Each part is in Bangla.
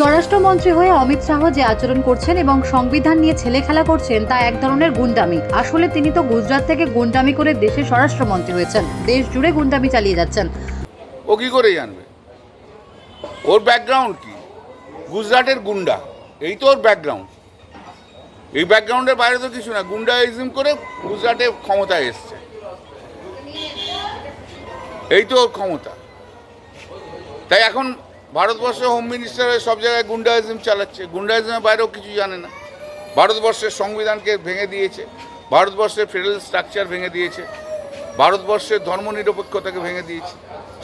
স্বরাষ্ট্রমন্ত্রী হয়ে অমিত শাহ যে আচরণ করছেন এবং সংবিধান নিয়ে ছেলে খেলা করছেন তা এক ধরনের গুন্ডামি। আসলে তিনি তো গুজরাট থেকে গুন্ডামি করে দেশে স্বরাষ্ট্রমন্ত্রী হয়েছেন। দেশ জুড়ে গুন্ডামি চালিয়ে যাচ্ছেন। ও কি করে জানবে ওর ব্যাকগ্রাউন্ড কি? গুজরাটের গুন্ডা। এই তো ওর ব্যাকগ্রাউন্ড এই ব্যাকগ্রাউন্ডের বাইরে তো কিছু না। গুন্ডাইজম করে গুজরাটে ক্ষমতায় এসছে। এই তো ওর ক্ষমতা। তাই এখন ভারতবর্ষের হোম মিনিস্টার হয়ে সব জায়গায় গুন্ডাইজম চালাচ্ছে। গুন্ডাইজমের বাইরেও কিছু জানে না। ভারতবর্ষের সংবিধানকে ভেঙে দিয়েছে। ভারতবর্ষের ফেডারেল স্ট্রাকচার ভেঙে দিয়েছে। ভারতবর্ষের ধর্মনিরপেক্ষতাকে ভেঙে দিয়েছে।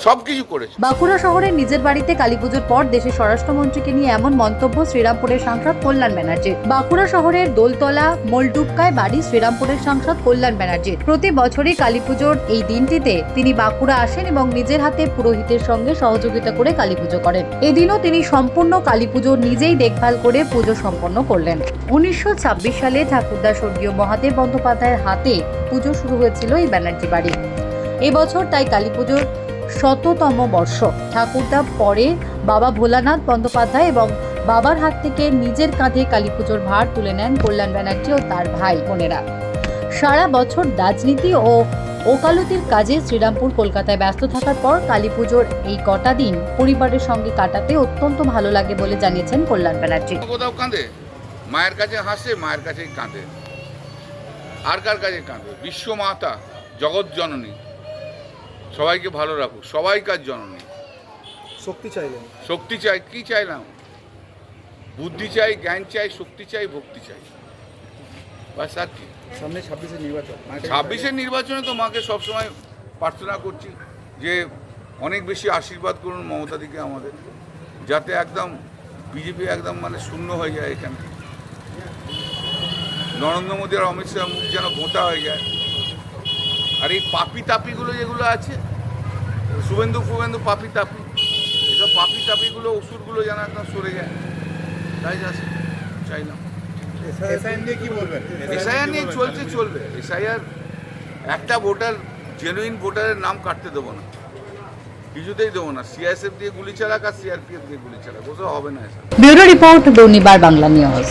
সব কিছু করেছে। বাঁকুড়া শহরের নিজের বাড়িতে কালীপুজোর পর দেশের স্বরাষ্ট্রমন্ত্রীকে নিয়ে এমন মন্তব্য শ্রীরামপুরের সাংসদ কল্যাণ ব্যানার্জি। বাঁকুড়া শহরের দোলতলা, মোলডুবকায় বাড়ি শ্রীরামপুরের সাংসদ কল্যাণ ব্যানার্জি। প্রতি বছরই কালীপুজোর এই দিনটিতে তিনি বাঁকুড়া আসেন এবং নিজের হাতে পুরোহিতের সঙ্গে সহযোগিতা করে কালীপুজো করেন। এদিনও তিনি সম্পূর্ণ কালীপুজো নিজেই দেখভাল করে পুজো সম্পন্ন করলেন। উনিশশো ছাব্বিশ সালে ঠাকুরদা স্বর্গীয় মহাদেব বন্দ্যোপাধ্যায়ের হাতে পুজো শুরু হয়েছিল এই ব্যানার্জি বাড়ি এবছর তাই কালীপুজোর শততম বর্ষ। ঠাকুরদা পরে বাবা ভোলানাথ বন্দ্যোপাধ্যায় এবং বাবার হাত থেকে নিজের কাঁধে কালীপুজোর ভার তুলে নেন কল্যাণ ব্যানার্জি ও তার ভাই বোনেরা। সারা বছর রাজনীতি ও ওকালতির কাজে শ্রীরামপুর কলকাতায় ব্যস্ত থাকার পর কালীপুজোর এই কটা দিন পরিবারের সঙ্গে কাটাতে অত্যন্ত ভালো লাগে বলে জানিয়েছেন কল্যাণ ব্যানার্জি। কোথাও কাঁদে? মায়ের কাছে হাসে, মায়ের কাছেই কাঁদে। আর কার কাছে কাঁদে? বিশ্ব মাতা জগৎ জননী। সবাইকে ভালো রাখুক সবাইকার জননী। শক্তি চাইলেন। শক্তি চাই কি চাইলাম? বুদ্ধি চাই জ্ঞান চাই শক্তি চাই ভক্তি চাই। বাস আর কি। সামনে ছাব্বিশে নির্বাচন। ছাব্বিশের নির্বাচনে তো মাকে সবসময় প্রার্থনা করছি যে অনেক বেশি আশীর্বাদ করুন মমতাদিকে আমাদের যাতে একদম বিজেপি একদম মানে শূন্য হয়ে যায় এখানে। নরেন্দ্র মোদী আর অমিত শাহ মুখ যেন গোঁতা হয়ে যায়। আর এই পাপি তাপিগুলো যেগুলো আছে শুভেন্দু ফুবেন্দু পাপি তাপি এসব পাপি তাপিগুলো ওষুধগুলো যেন একদম সরে যায়। তাই যা চাইলাম এসআইএম নিয়ে কি বলবেন? এসআইআর নিয়ে চলছে চলবে। এসআইআর একটা ভোটার জেনুইন ভোটারের নাম কাটতে দেবো না। কিছুতেই দেবো না। সিআইএসএফ দিয়ে গুলি চালাক আর সিআরপিএফ দিয়ে গুলি চালাক। ওসব হবে না bureau report Durnibar Bangla news.